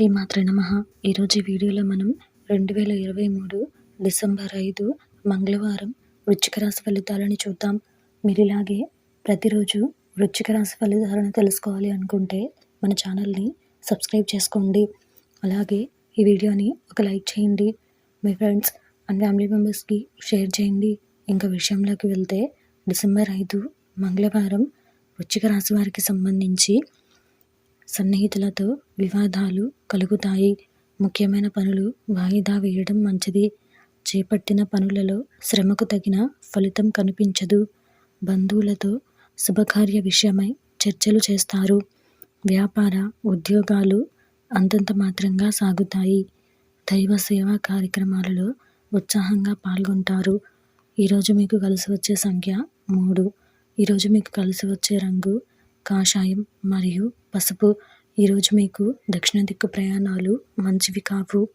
శ్రీమాత్రే నమ. ఈరోజు వీడియోలో మనం రెండు వేల ఇరవై మూడు డిసెంబర్ ఐదు మంగళవారం వృచ్చిక రాశి ఫలితాలను చూద్దాం. మీరు ఇలాగే ప్రతిరోజు వృచ్చిక రాశి ఫలితాలను తెలుసుకోవాలి అనుకుంటే మన ఛానల్ని సబ్స్క్రైబ్ చేసుకోండి. అలాగే ఈ వీడియోని ఒక లైక్ చేయండి. మీ ఫ్రెండ్స్ అండ్ ఫ్యామిలీ మెంబర్స్కి షేర్ చేయండి. ఇంకా విషయంలోకి వెళ్తే డిసెంబర్ ఐదు మంగళవారం వృచ్చిక రాశి వారికి సంబంధించి సన్నిహితులతో వివాదాలు కలుగుతాయి. ముఖ్యమైన పనులు వాయిదా వేయడం మంచిది. చేపట్టిన పనులలో శ్రమకు తగిన ఫలితం కనిపించదు. బంధువులతో శుభకార్య విషయమై చర్చలు చేస్తారు. వ్యాపార ఉద్యోగాలు అంతంత మాత్రంగా సాగుతాయి. దైవ సేవా కార్యక్రమాలలో ఉత్సాహంగా పాల్గొంటారు. ఈరోజు మీకు కలిసి వచ్చే సంఖ్య మూడు. ఈరోజు మీకు కలిసి వచ్చే రంగు కాషాయం మరియు పసుపు. ఈరోజు మీకు దక్షిణ దిక్కు ప్రయాణాలు మంచివి కావు.